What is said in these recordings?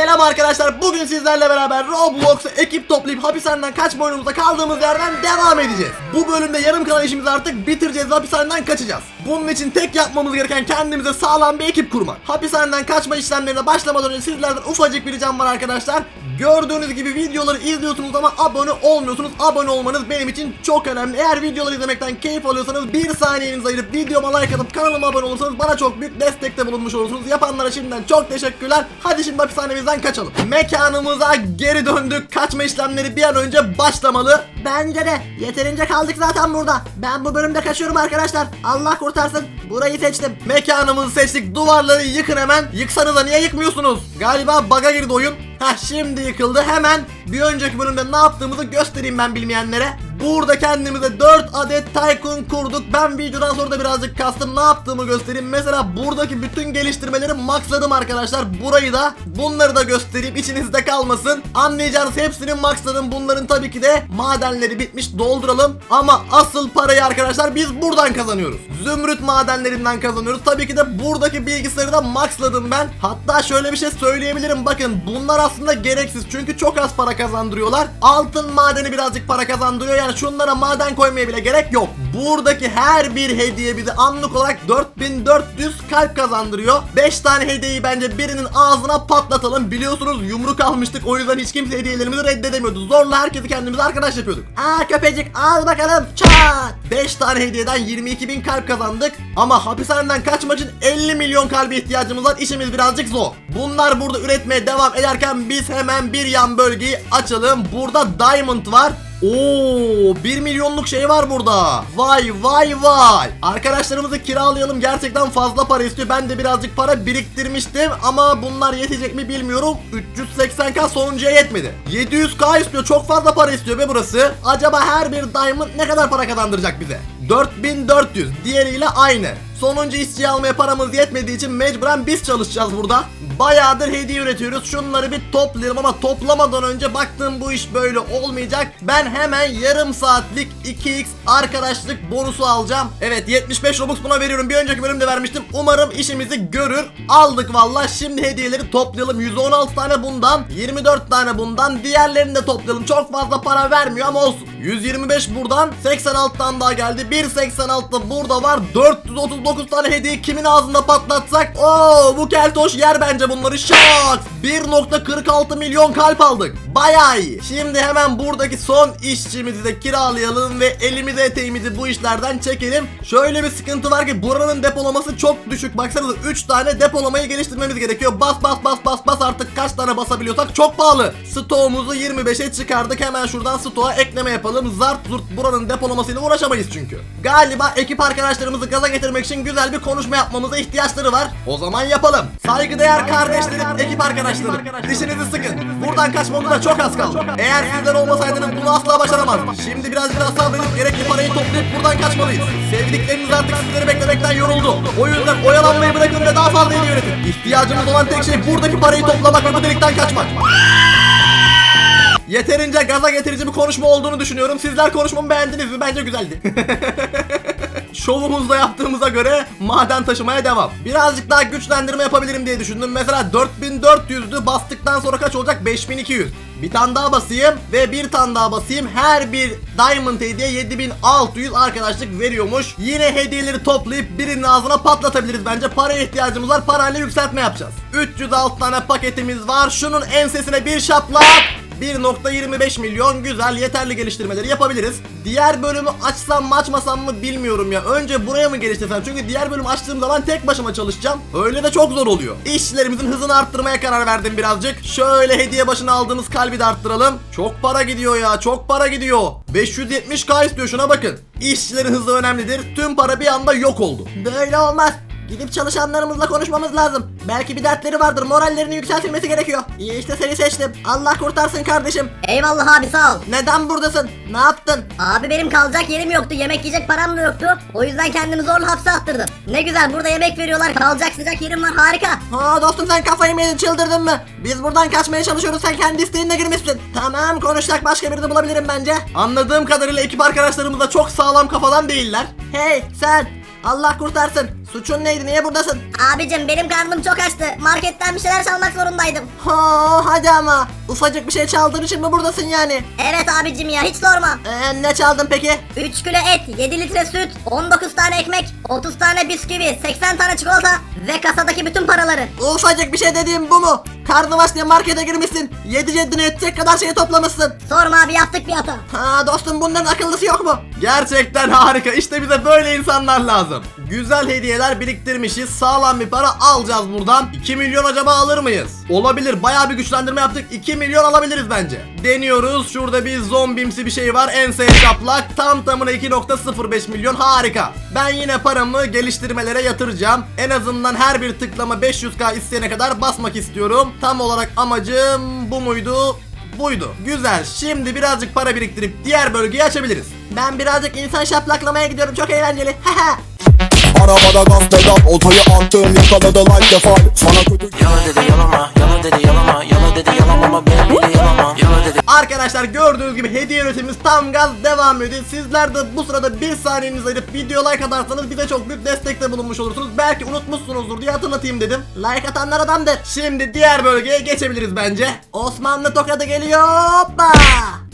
Selam arkadaşlar. Bugün sizlerle beraber Roblox'a ekip toplayıp hapishaneden kaçma oyunumuza kaldığımız yerden devam edeceğiz. Bu bölümde yarım kalan işimizi artık bitireceğiz ve hapishaneden kaçacağız. Bunun için tek yapmamız gereken kendimize sağlam bir ekip kurmak. Hapishaneden kaçma işlemlerine başlamadan önce sizlerden ufacık bir ricam var arkadaşlar. Gördüğünüz gibi videoları izliyorsunuz ama abone olmuyorsunuz. Abone olmanız benim için çok önemli. Eğer videoları izlemekten keyif alıyorsanız bir saniyenizi ayırıp videoma like atıp kanalıma abone olursanız bana çok büyük destekte bulunmuş olursunuz. Yapanlara şimdiden çok teşekkürler. Hadi şimdi hapishanemizden kaçalım. Mekanımıza geri döndük. Kaçma işlemleri bir an önce başlamalı. Bence de yeterince kaldık zaten burada. Ben bu bölümde kaçıyorum arkadaşlar. Allah kurtarsın. Burayı seçtim. Mekanımızı seçtik. Duvarları yıkın hemen. Yıksanız da niye yıkmıyorsunuz? Galiba baga girdi oyun. Heh şimdi yıkıldı. Hemen bir önceki bölümde ne yaptığımızı göstereyim ben bilmeyenlere. Burada kendimize 4 adet Tycoon kurduk. Ben videodan sonra da birazcık kastım ne yaptığımı göstereyim. Mesela buradaki bütün geliştirmeleri maxladım arkadaşlar. Burayı da bunları da göstereyim. İçinizde kalmasın. Anlayacağınız hepsini maxladım. Bunların tabii ki de madenleri bitmiş dolduralım. Ama asıl parayı arkadaşlar biz buradan kazanıyoruz. Zümrüt madenlerinden kazanıyoruz. Tabii ki de buradaki bilgisayarı da maxladım ben. Hatta şöyle bir şey söyleyebilirim. Bakın bunlar aslında gereksiz. Çünkü çok az para kazandırıyorlar. Altın madeni birazcık para kazandırıyor. Yani şunlara maden koymaya bile gerek yok. Buradaki her bir hediye bize anlık olarak 4400 kalp kazandırıyor. 5 tane hediyeyi bence birinin ağzına patlatalım. Biliyorsunuz yumruk almıştık. O yüzden hiç kimse hediyelerimizi reddedemiyordu. Zorla herkesi kendimize arkadaş yapıyorduk. Aa köpecik al bakalım. Çat. 5 tane hediyeden 22.000 kalp kazandık ama hapishaneden kaçmak için 50 milyon kalbe ihtiyacımız var. İşimiz birazcık zor. Bunlar burada üretmeye devam ederken biz hemen bir yan bölgeyi açalım. Burada diamond var. Oo 1 milyonluk şey var burada. Vay vay vay. Arkadaşlarımızı kiralayalım. Gerçekten fazla para istiyor. Ben de birazcık para biriktirmiştim ama bunlar yetecek mi bilmiyorum. 380k sonuncuya yetmedi. 700k istiyor. Çok fazla para istiyor be burası. Acaba her bir diamond ne kadar para kazandıracak bize? 4400. Diğeriyle aynı. Sonuncu işçi almaya paramız yetmediği için mecburen biz çalışacağız burada. Bayağıdır hediye üretiyoruz. Şunları bir toplayalım ama toplamadan önce baktım bu iş böyle olmayacak. Ben hemen yarım saatlik 2x arkadaşlık bonusu alacağım. Evet 75 Robux buna veriyorum. Bir önceki bölümde vermiştim. Umarım işimizi görür. Aldık valla. Şimdi hediyeleri toplayalım. 116 tane bundan, 24 tane bundan. Diğerlerini de toplayalım. Çok fazla para vermiyor ama olsun. 125 buradan, 86 tane daha geldi. 186 da burada var. 439 tane hediye kimin ağzında patlatsak? Oo bu keltoş yer bence bunları şak. 1.46 milyon kalp aldık. Bayağı iyi. Şimdi hemen buradaki son işçimizi de kiralayalım ve elimizi eteğimizi bu işlerden çekelim. Şöyle bir sıkıntı var ki buranın depolaması çok düşük. Baksanıza 3 tane depolamayı geliştirmemiz gerekiyor. Bas bas bas bas bas artık kaç tane basabiliyorsak çok pahalı. Stoğumuzu 25'e çıkardık. Hemen şuradan stoğa ekleme yapalım. Zart zurt buranın depolamasıyla uğraşamayız çünkü. Galiba ekip arkadaşlarımızı gaza getirmek için güzel bir konuşma yapmamıza ihtiyaçları var. O zaman yapalım. Saygıdeğer kardeşlerim, ekip arkadaşlarım. Dişinizi sıkın. Buradan kaçmamıza çok az kaldı. Eğer sizler olmasaydınız bunu asla başaramazdım. Şimdi biraz biraz sabredip gerekli parayı toplayıp buradan kaçmalıyız. Sevdikleriniz artık sizleri beklemekten yoruldu. O yüzden oyalanmayı bırakın ve daha fazla hediye üretin. İhtiyacımız olan tek şey buradaki parayı toplamak ve bu delikten kaçmak. Yeterince gaza getirici bir konuşma olduğunu düşünüyorum. Sizler konuşmamı beğendiniz mi? Bence güzeldi. Şovumuzda yaptığımıza göre maden taşımaya devam. Birazcık daha güçlendirme yapabilirim diye düşündüm. Mesela 4400'dü bastıktan sonra kaç olacak? 5200. Bir tane daha basayım ve bir tane daha basayım. Her bir diamond hediye 7600 arkadaşlık veriyormuş. Yine hediyeleri toplayıp birinin ağzına patlatabiliriz bence. Paraya ihtiyacımız var. Parayla yükseltme yapacağız. 306 tane paketimiz var. Şunun ensesine bir şaplak. 1.25 milyon güzel yeterli geliştirmeleri yapabiliriz. Diğer bölümü açsam mı açmasam mı bilmiyorum ya. Önce buraya mı geliştirsem? Çünkü diğer bölüm açtığım zaman tek başıma çalışacağım. Öyle de çok zor oluyor. İşçilerimizin hızını arttırmaya karar verdim birazcık. Şöyle hediye başına aldığımız kalbi de arttıralım. Çok para gidiyor ya çok para gidiyor. 570k istiyor şuna bakın. İşçilerin hızı önemlidir. Tüm para bir anda yok oldu. Böyle olmaz. Gidip çalışanlarımızla konuşmamız lazım. Belki bir dertleri vardır. Morallerini yükseltilmesi gerekiyor. İyi işte seni seçtim. Allah kurtarsın kardeşim. Eyvallah abi sağ ol. Neden buradasın? Ne yaptın? Abi benim kalacak yerim yoktu. Yemek yiyecek param da yoktu. O yüzden kendimi zorla hapse attırdım. Ne güzel burada yemek veriyorlar. Kalacak sıcak yerim var harika. Ha dostum sen kafayı mı yedin çıldırdın mı? Biz buradan kaçmaya çalışıyoruz sen kendi isteğinle girmişsin. Tamam konuşacak başka birini bulabilirim bence. Anladığım kadarıyla ekip arkadaşlarımız da çok sağlam kafadan değiller. Hey sen Allah kurtarsın. Suçun neydi niye buradasın? Abicim benim karnım çok açtı. Marketten bir şeyler çalmak zorundaydım. Ha hadi ama. Ufacık bir şey çaldığın için mi buradasın yani? Evet abicim ya hiç sorma. Ee, ne çaldın peki? 3 kilo et, 7 litre süt, 19 tane ekmek, 30 tane bisküvi, 80 tane çikolata ve kasadaki bütün paraları. Ufacık bir şey dediğim bu mu? Karnı aç diye markete girmişsin. Yedi ceddini edecek kadar şeyi toplamışsın. Sorma abi yaptık bir hata. Ha dostum bunların akıllısı yok mu? Gerçekten harika. İşte bize böyle insanlar lazım. Güzel hediyeler biriktirmişiz. Sağlam bir para alacağız buradan. 2 milyon acaba alır mıyız? Olabilir. Bayağı bir güçlendirme yaptık. 2 milyon alabiliriz bence. Deniyoruz. Şurada bir zombimsi bir şey var. Enseye şaplak. Tam tamına 2.05 milyon. Harika. Ben yine paramı geliştirmelere yatıracağım. En azından her bir tıklama 500k isteyene kadar basmak istiyorum. Tam olarak amacım bu muydu? Buydu. Güzel. Şimdi birazcık para biriktirip diğer bölgeyi açabiliriz. Ben birazcık insan şaplaklamaya gidiyorum çok eğlenceli. Haha. Arabada gaz pedal Oltayı attım yakaladı like defal Sana kötü Yalan dedi yalama, yalan dedi yalama, yalan dedi yalamama benim bile yalama. Arkadaşlar gördüğünüz gibi hediye üretimimiz tam gaz devam ediyor. Sizler de bu sırada bir saniyenizi ayırıp video like atarsanız bize çok büyük destekte bulunmuş olursunuz. Belki unutmuşsunuzdur diye hatırlatayım dedim. Like atanlar adamdır. Şimdi diğer bölgeye geçebiliriz bence. Osmanlı tokadı geliyor. Hoppa.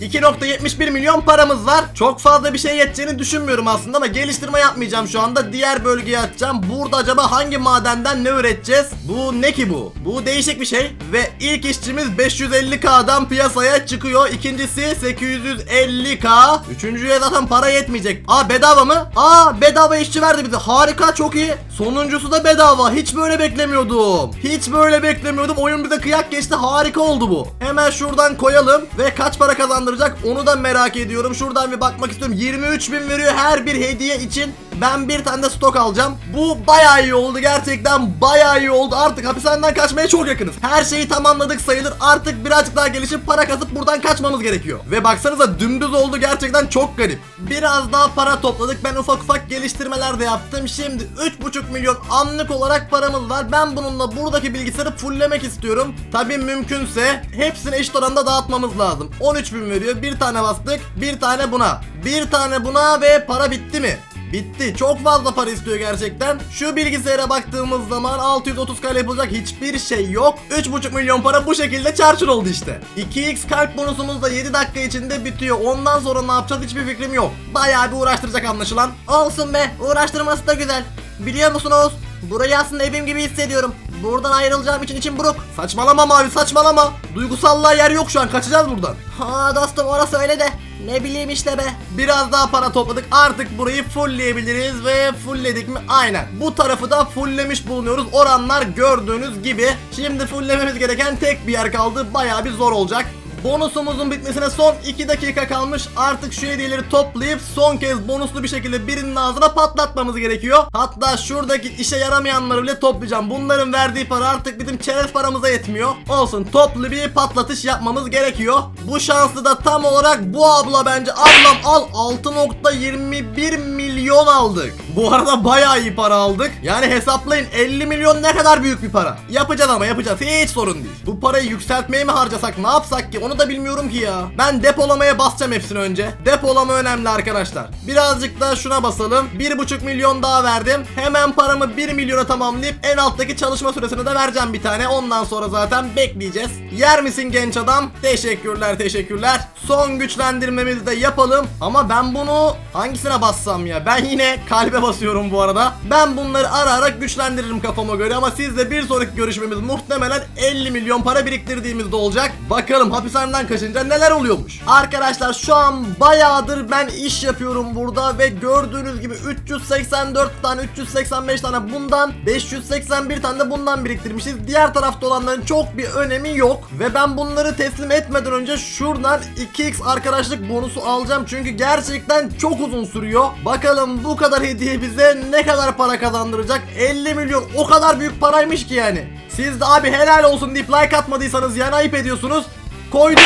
2.71 milyon paramız var. Çok fazla bir şey yeteceğini düşünmüyorum aslında ama geliştirme yapmayacağım şu anda. Diğer bölgeye açacağım. Burada acaba hangi madenden ne üreteceğiz? Bu ne ki bu? Bu değişik bir şey. Ve ilk işçimiz 550k'dan piyasaya çıkıyor. İkincisi 850k. Üçüncüye zaten para yetmeyecek. Aa bedava mı? Aa bedava işçi verdi bize. Harika çok iyi. Sonuncusu da bedava. Hiç böyle beklemiyordum. Hiç böyle beklemiyordum. Oyun bize kıyak geçti. Harika oldu bu. Hemen şuradan koyalım. Ve kaç para kazandıracak onu da merak ediyorum. Şuradan bir bakmak istiyorum. 23 bin veriyor her bir hediye için. Ben bir tane de stok alacağım. Bu bayağı iyi oldu gerçekten bayağı iyi oldu. Artık hapishaneden kaçmaya çok yakınız. Her şeyi tamamladık sayılır. Artık birazcık daha gelişip para kasıp buradan kaçmamız gerekiyor. Ve baksanıza dümdüz oldu gerçekten çok garip. Biraz daha para topladık. Ben ufak ufak geliştirmeler de yaptım. Şimdi 3,5 milyon anlık olarak paramız var. Ben bununla buradaki bilgisayarı fulllemek istiyorum. Tabii mümkünse hepsini eşit oranda dağıtmamız lazım. 13 bin veriyor. Bir tane bastık. Bir tane buna. Bir tane buna ve para bitti mi? Bitti. Çok fazla para istiyor gerçekten. Şu bilgisayara baktığımız zaman 630 kale yapılacak hiçbir şey yok. 3,5 milyon para bu şekilde çarçur oldu işte. 2x kalp bonusumuz da 7 dakika içinde bitiyor. Ondan sonra ne yapacağız hiçbir fikrim yok. Bayağı bir uğraştıracak anlaşılan. Olsun be uğraştırması da güzel. Biliyor musunuz? Burayı aslında evim gibi hissediyorum. Buradan ayrılacağım için içim buruk. Saçmalama mavi saçmalama. Duygusallığa yer yok şu an kaçacağız buradan. Ha dostum orası öyle de. Ne bileyim işte be. Biraz daha para topladık. Artık burayı fullleyebiliriz ve fullledik mi? Aynen. Bu tarafı da fulllemiş bulunuyoruz. Oranlar gördüğünüz gibi. Şimdi fulllememiz gereken tek bir yer kaldı. Bayağı bir zor olacak. Bonusumuzun bitmesine son 2 dakika kalmış. Artık şu hediyeleri toplayıp son kez bonuslu bir şekilde birinin ağzına patlatmamız gerekiyor. Hatta şuradaki işe yaramayanları bile toplayacağım. Bunların verdiği para artık bizim çerez paramıza yetmiyor. Olsun toplu bir patlatış yapmamız gerekiyor. Bu şanslı da tam olarak bu abla bence. Ablam al 6.21 milyon aldık. Bu arada bayağı iyi para aldık. Yani hesaplayın 50 milyon ne kadar büyük bir para. Yapacağız ama yapacağız. Hiç sorun değil. Bu parayı yükseltmeye mi harcasak ne yapsak ki onu da bilmiyorum ki ya. Ben depolamaya basacağım hepsini önce. Depolama önemli arkadaşlar. Birazcık da şuna basalım. 1.5 milyon daha verdim. Hemen paramı 1 milyona tamamlayıp en alttaki çalışma süresine de vereceğim bir tane. Ondan sonra zaten bekleyeceğiz. Yer misin genç adam? Teşekkürler teşekkürler. Son güçlendirmemizi de yapalım. Ama ben bunu hangisine bassam ya? Ben yine kalbe basıyorum bu arada. Ben bunları ara ara güçlendiririm kafama göre ama sizle bir sonraki görüşmemiz muhtemelen 50 milyon para biriktirdiğimizde olacak. Bakalım hapishaneden kaçınca neler oluyormuş. Arkadaşlar şu an bayağıdır ben iş yapıyorum burada ve gördüğünüz gibi 384 tane 385 tane bundan 581 tane de bundan biriktirmişiz. Diğer tarafta olanların çok bir önemi yok ve ben bunları teslim etmeden önce şuradan 2x arkadaşlık bonusu alacağım çünkü gerçekten çok uzun sürüyor. Bakalım bu kadar hediye bize ne kadar para kazandıracak? 50 milyon o kadar büyük paraymış ki yani. Siz de abi helal olsun deyip like atmadıysanız yani ayıp ediyorsunuz. Koyduk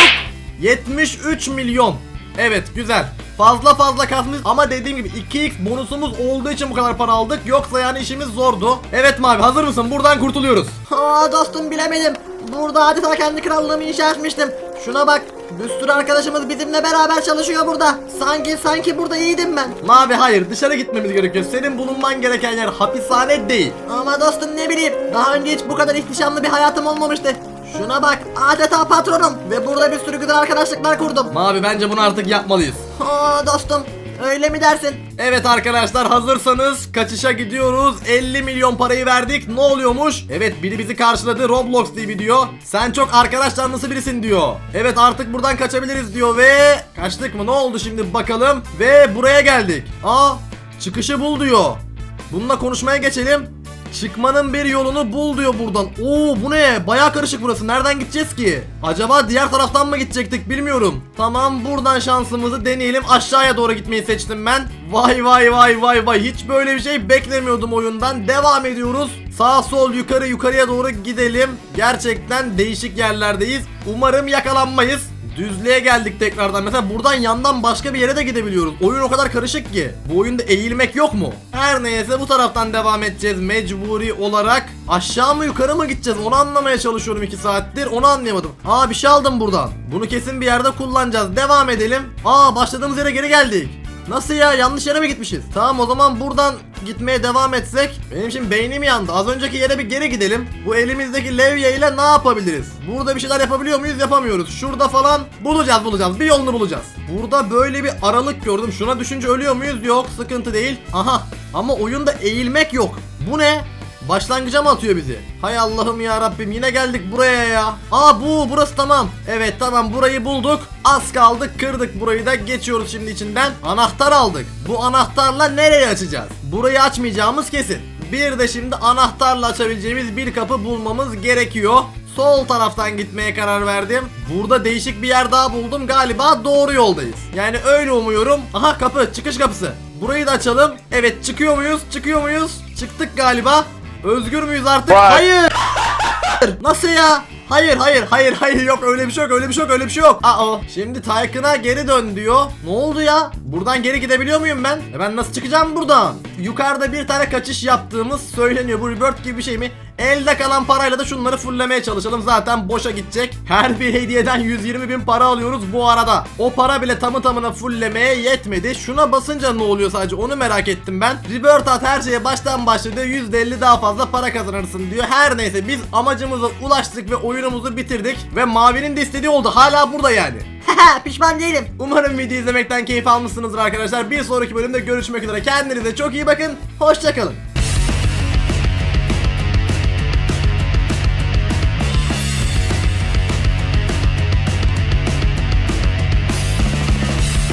73 milyon. Evet güzel. Fazla fazla kasmış ama dediğim gibi 2x bonusumuz olduğu için bu kadar para aldık. Yoksa yani işimiz zordu. Evet Mavi hazır mısın? Buradan kurtuluyoruz. Ha dostum bilemedim. Burada adeta kendi krallığımı inşa etmiştim. Şuna bak Bir sürü arkadaşımız bizimle beraber çalışıyor burada. Sanki sanki burada iyiydim ben. Mavi hayır dışarı gitmemiz gerekiyor. Senin bulunman gereken yer hapishane değil. Ama dostum ne bileyim daha önce hiç bu kadar ihtişamlı bir hayatım olmamıştı. Şuna bak adeta patronum ve burada bir sürü güzel arkadaşlıklar kurdum. Mavi bence bunu artık yapmalıyız. Aa dostum öyle mi dersin? Evet arkadaşlar hazırsanız kaçışa gidiyoruz. 50 milyon parayı verdik. Ne oluyormuş? Evet biri bizi karşıladı. Roblox TV diyor. Sen çok arkadaş canlısı birisin diyor. Evet artık buradan kaçabiliriz diyor ve kaçtık mı? Ne oldu şimdi bakalım. Ve buraya geldik. Aa çıkışı bul diyor. Bununla konuşmaya geçelim. Çıkmanın bir yolunu bul diyor buradan. Oo bu ne? Baya karışık burası. Nereden gideceğiz ki? Acaba diğer taraftan mı gidecektik bilmiyorum. Tamam buradan şansımızı deneyelim. Aşağıya doğru gitmeyi seçtim ben. Vay vay vay vay vay. Hiç böyle bir şey beklemiyordum oyundan. Devam ediyoruz. Sağ sol yukarı yukarıya doğru gidelim. Gerçekten değişik yerlerdeyiz. Umarım yakalanmayız. Düzlüğe geldik tekrardan. Mesela buradan yandan başka bir yere de gidebiliyoruz. Oyun o kadar karışık ki. Bu oyunda eğilmek yok mu? Her neyse bu taraftan devam edeceğiz mecburi olarak. Aşağı mı yukarı mı gideceğiz? Onu anlamaya çalışıyorum 2 saattir. Onu anlayamadım. Aa bir şey aldım buradan. Bunu kesin bir yerde kullanacağız. Devam edelim. Aa başladığımız yere geri geldik. Nasıl ya yanlış yere mi gitmişiz? Tamam o zaman buradan gitmeye devam etsek. Benim şimdi beynim yandı. Az önceki yere bir geri gidelim. Bu elimizdeki levye ile ne yapabiliriz? Burada bir şeyler yapabiliyor muyuz? Yapamıyoruz. Şurada falan bulacağız bulacağız. Bir yolunu bulacağız. Burada böyle bir aralık gördüm. Şuna düşünce ölüyor muyuz? Yok sıkıntı değil. Aha ama oyunda eğilmek yok. Bu ne? Başlangıca mı atıyor bizi? Hay Allah'ım ya Rabbim yine geldik buraya ya. Aa bu burası tamam. Evet tamam burayı bulduk. Az kaldı kırdık burayı da geçiyoruz şimdi içinden. Anahtar aldık. Bu anahtarla nereye açacağız? Burayı açmayacağımız kesin. Bir de şimdi anahtarla açabileceğimiz bir kapı bulmamız gerekiyor. Sol taraftan gitmeye karar verdim. Burada değişik bir yer daha buldum. Galiba doğru yoldayız. Yani öyle umuyorum. Aha kapı, çıkış kapısı. Burayı da açalım. Evet çıkıyor muyuz? Çıkıyor muyuz? Çıktık galiba. Özgür müyüz artık? Hayır. Nasıl ya? Hayır hayır hayır hayır yok öyle bir şey yok öyle bir şey yok öyle bir şey yok. Aa şimdi Tycoon'a geri dön diyor. Ne oldu ya? Buradan geri gidebiliyor muyum ben? E ben nasıl çıkacağım buradan? Yukarıda bir tane kaçış yaptığımız söyleniyor. Bu rebirth gibi bir şey mi? Elde kalan parayla da şunları fulllemeye çalışalım. Zaten boşa gidecek. Her bir hediyeden 120 bin para alıyoruz bu arada. O para bile tamı tamına fulllemeye yetmedi. Şuna basınca ne oluyor sadece onu merak ettim ben. Rebirth at her şeye baştan başladı. %50 daha fazla para kazanırsın diyor. Her neyse biz amacımıza ulaştık ve oyunumuzu bitirdik. Ve Mavi'nin de istediği oldu. Hala burada yani. Pişman değilim. Umarım video izlemekten keyif almışsınızdır arkadaşlar. Bir sonraki bölümde görüşmek üzere. Kendinize çok iyi bakın. Hoşçakalın.